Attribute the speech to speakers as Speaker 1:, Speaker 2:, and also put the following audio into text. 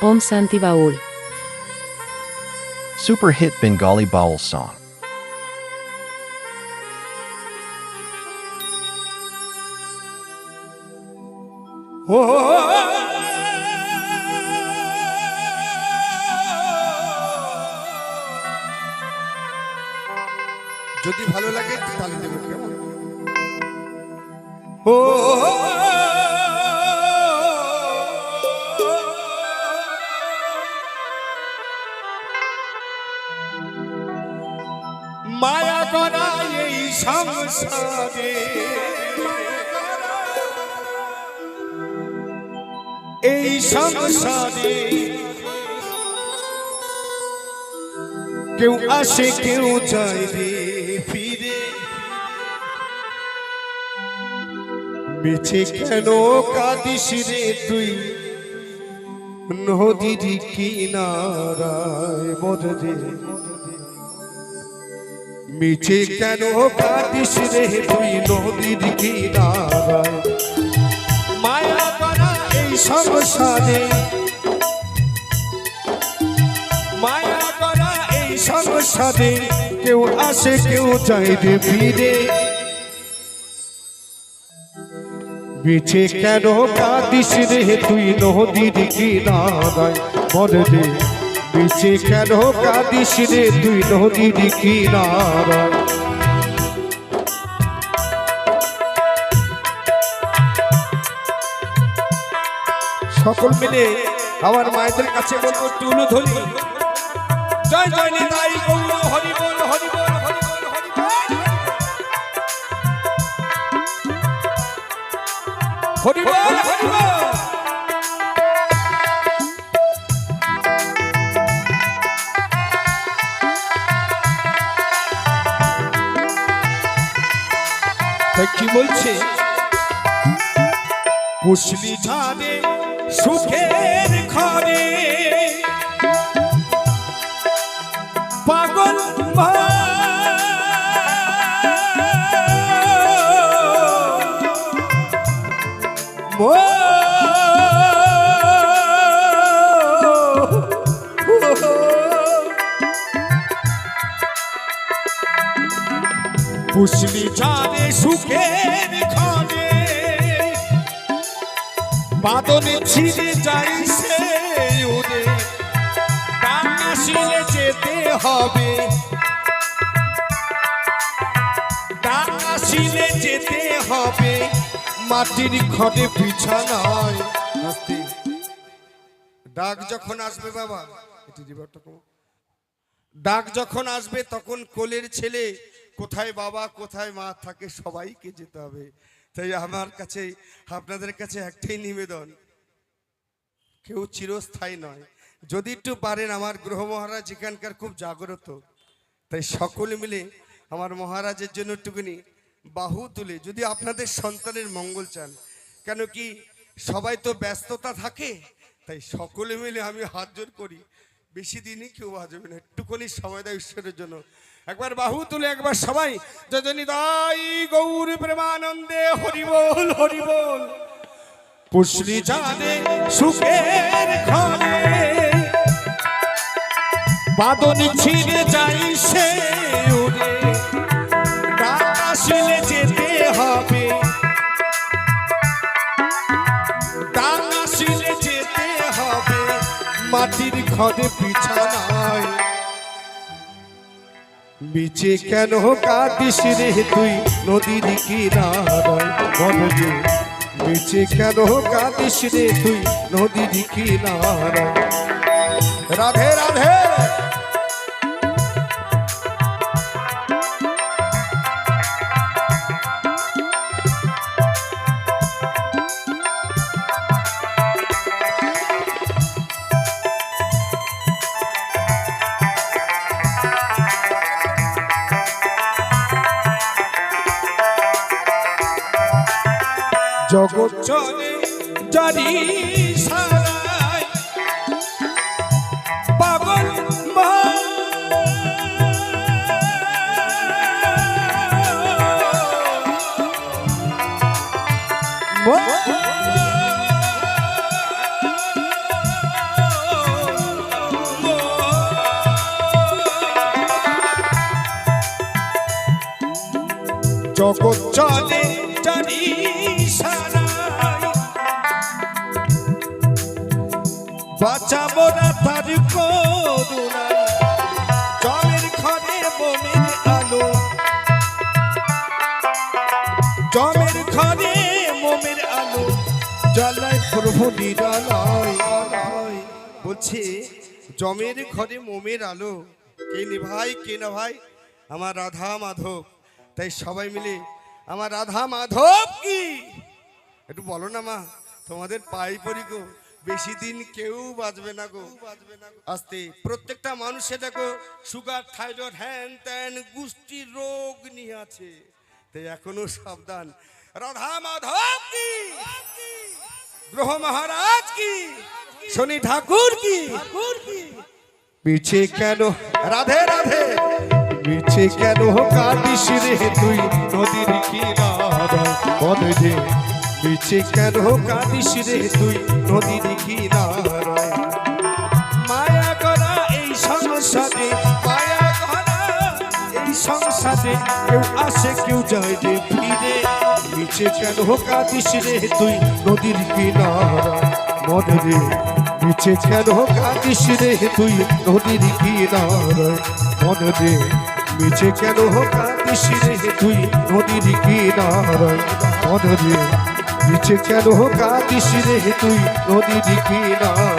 Speaker 1: Om Santi Baul.
Speaker 2: Super hit Bengali Baul song.
Speaker 3: যদি ভালো লাগে একটু তালি দেবেন কেমন ও সংসারে। এই সংসারে কেউ আসে, কেউ যায় রে ফিরে। বেছে কেন কাঁদিস রে তুই? নদীর কিনারায় মর মিছে কেন কাঁদিস রে তুই নদীর কিনারায় মায়া করা এই সংসারে মায়া করা এই সংসারে কেউ আসে, কেউ যায় রে ফিরে বিছে কেন কাঁদিস রে তুই নদীর কিনারায়? মরে রে। বিছে কেন কাঁদিস রে তুই নদীর কিনারায় সকল মিলে আমার মায়েদের কাছে বলব টুলু ধরি। জয় জয় বলছে পুষলি ঝাড়ে সুখের ঘরে। পাগল পুষলি ঝাড়ে সুখের ঘরে। বাদনে ছিঁড়ে যাই সে যেতে হবে। আসিলে যেতে হবে। মাটির ঘরে বিছানায় নাস্তি। ডাক যখন আসবে বাবা। ডাক যখন আসবে তখন কোলের ছেলে কোথায় বাবা, কোথায় মা থাকে সবাইকে যেতে হবে। তাই আমার কাছে, আপনাদের কাছে একটাই নিবেদন, কেউ চিরস্থায়ী নয়। যদি একটু পারেন, আমার গ্রহ মহারাজ এখানকার খুব জাগ্রত। তাই সকলে মিলে আমার মহারাজের জন্য একটুখানি বাহু তুলে, যদি আপনাদের সন্তানের মঙ্গল চান। কেন কি, সবাই তো ব্যস্ততা থাকে, তাই সকলে মিলে আমি হাত জোর করি। বেশি দিনই কেউ বাজবে না, একটুখানি সময় দেয় ঈশ্বরের জন্য। একবার বাহু তুলে, একবার সবাই। যজনী দাই গৌর প্রেমানন্দে হরিবোল হরিবোল পুষলি জানে সুখের ঘরে। বাদনি ছিঁড়ে যাই সে হবে। হবে। মাটির ঘরে বিচে কেন কাটিস রে তুই? নদীর কিনারায় বিচে কেন কাটিস রে তুই? নদীর কিনারায়। রাধে রাধে। জগৎ চলে জারি সারাই পাগল জগৎ চলে বাঁচাবো না তার করুণায় জমের ঘরে বোমের আলো। জমের ঘরে মোমের আলো। জ্বালায় প্রভু নিরালয়। বলছে, জমের ঘরে মোমের আলো। কে নি ভাই, কে না ভাই? আমার রাধা মাধব। তাই সবাই মিলে আমার রাধা মাধব কি? একটু বলো না মা, তোমাদের পাই পরি গো। বেশি দিন কেউ বাঁচবে না গো। আস্তে, প্রত্যেকটা মানুষে দেখো সুগার থাইরয়েড হ্যান ত্যান গুষ্টি রোগ নিয়ে আছে। তাই এখনও সাবধান। রাধা মাধব কি? গ্রহ মহারাজ কি? শনি ঠাকুর কি? পিছে কেন? রাধে রাধে। পিছে কেন? কাঁদিস রে তুই নদীর কিনারা। বলে পিছে কেন কাঁদিস রে তুই নদীর কিনারায় মায়া করা এই সংসারে, মায়া করা এই সংসারে, কেউ আসে, কেউ যায় রে ফিরে নিচে কেন কাঁদিস রে তুই নদীর কিনারা মনে রে নিচে কেন কাঁদিস রে তুই নদীর কিনারা মনে রে নিচে কেন কাঁদিস রে তুই নদীর কিনারা মনে রে নিচে কেন কাঁদিস রে তুই নদী কিনারা ও